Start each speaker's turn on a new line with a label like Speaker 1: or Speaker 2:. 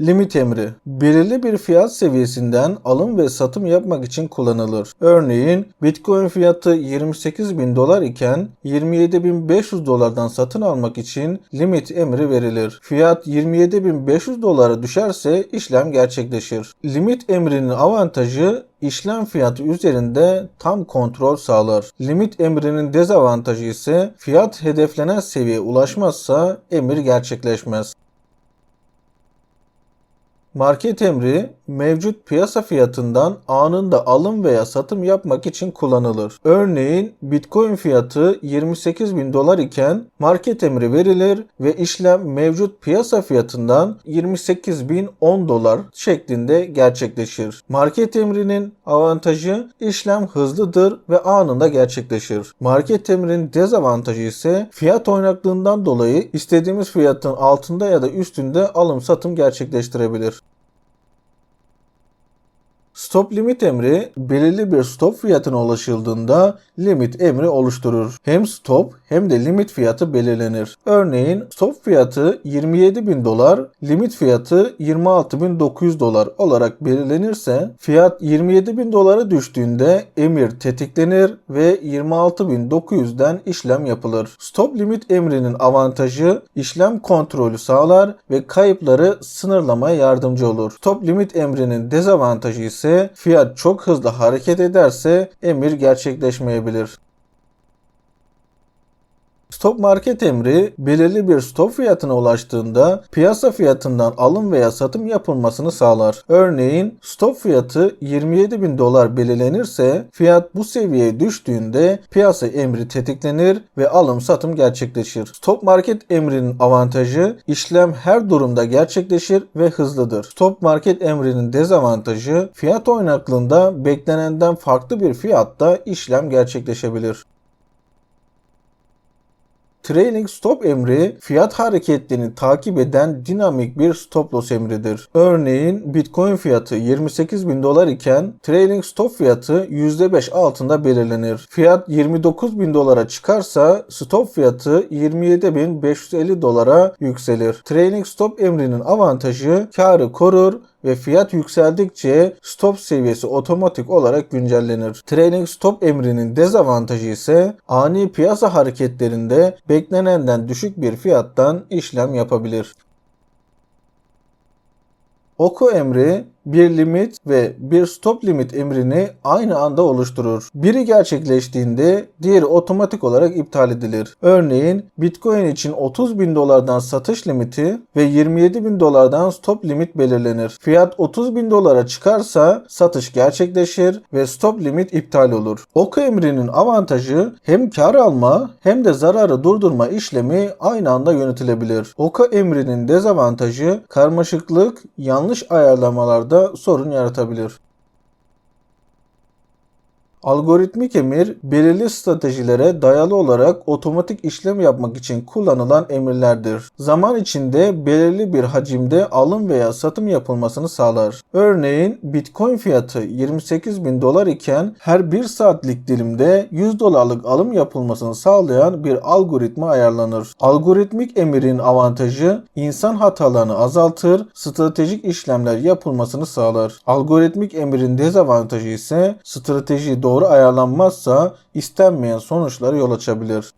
Speaker 1: Limit emri belirli bir fiyat seviyesinden alım ve satım yapmak için kullanılır. Örneğin Bitcoin fiyatı 28 bin dolar iken 27.500 dolardan satın almak için limit emri verilir. Fiyat 27.500 dolara düşerse işlem gerçekleşir. Limit emrinin avantajı işlem fiyatı üzerinde tam kontrol sağlar. Limit emrinin dezavantajı ise fiyat hedeflenen seviyeye ulaşmazsa emir gerçekleşmez. Market emri mevcut piyasa fiyatından anında alım veya satım yapmak için kullanılır. Örneğin Bitcoin fiyatı 28 bin dolar iken market emri verilir ve işlem mevcut piyasa fiyatından 28 bin 10 dolar şeklinde gerçekleşir. Market emrinin avantajı işlem hızlıdır ve anında gerçekleşir. Market emrinin dezavantajı ise fiyat oynaklığından dolayı istediğimiz fiyatın altında ya da üstünde alım satım gerçekleştirebilir. Stop limit emri belirli bir stop fiyatına ulaşıldığında limit emri oluşturur. Hem stop hem de limit fiyatı belirlenir. Örneğin stop fiyatı 27 bin dolar, limit fiyatı 26.900 dolar olarak belirlenirse fiyat 27 bin dolara düştüğünde emir tetiklenir ve 26.900'den işlem yapılır. Stop limit emrinin avantajı işlem kontrolü sağlar ve kayıpları sınırlamaya yardımcı olur. Stop limit emrinin dezavantajı ise fiyat çok hızlı hareket ederse emir gerçekleşmeyebilir. Stop market emri belirli bir stop fiyatına ulaştığında piyasa fiyatından alım veya satım yapılmasını sağlar. Örneğin stop fiyatı 27 bin dolar belirlenirse fiyat bu seviyeye düştüğünde piyasa emri tetiklenir ve alım satım gerçekleşir. Stop market emrinin avantajı işlem her durumda gerçekleşir ve hızlıdır. Stop market emrinin dezavantajı fiyat oynaklığında beklenenden farklı bir fiyatta işlem gerçekleşebilir. Trailing stop emri fiyat hareketlerini takip eden dinamik bir stop loss emridir. Örneğin Bitcoin fiyatı 28 bin dolar iken trailing stop fiyatı %5 altında belirlenir. Fiyat 29 bin dolara çıkarsa stop fiyatı 27.550 dolara yükselir. Trailing stop emrinin avantajı karı korur ve fiyat yükseldikçe stop seviyesi otomatik olarak güncellenir. Trailing stop emrinin dezavantajı ise ani piyasa hareketlerinde beklenenden düşük bir fiyattan işlem yapabilir. Oku emri bir limit ve bir stop limit emrini aynı anda oluşturur. Biri gerçekleştiğinde diğeri otomatik olarak iptal edilir. Örneğin Bitcoin için 30 bin dolardan satış limiti ve 27 bin dolardan stop limit belirlenir. Fiyat 30 bin dolara çıkarsa satış gerçekleşir ve stop limit iptal olur. Oku emrinin avantajı hem kar alma hem de zararı durdurma işlemi aynı anda yönetilebilir. Oku emrinin dezavantajı karmaşıklık, yanlış ayarlamalarda da sorun yaratabilir. Algoritmik emir belirli stratejilere dayalı olarak otomatik işlem yapmak için kullanılan emirlerdir. Zaman içinde belirli bir hacimde alım veya satım yapılmasını sağlar. Örneğin Bitcoin fiyatı 28 bin dolar iken her 1 saatlik dilimde 100 dolarlık alım yapılmasını sağlayan bir algoritma ayarlanır. Algoritmik emirin avantajı insan hatalarını azaltır, stratejik işlemler yapılmasını sağlar. Algoritmik emirin dezavantajı ise strateji doğru doğru ayarlanmazsa istenmeyen sonuçlara yol açabilir.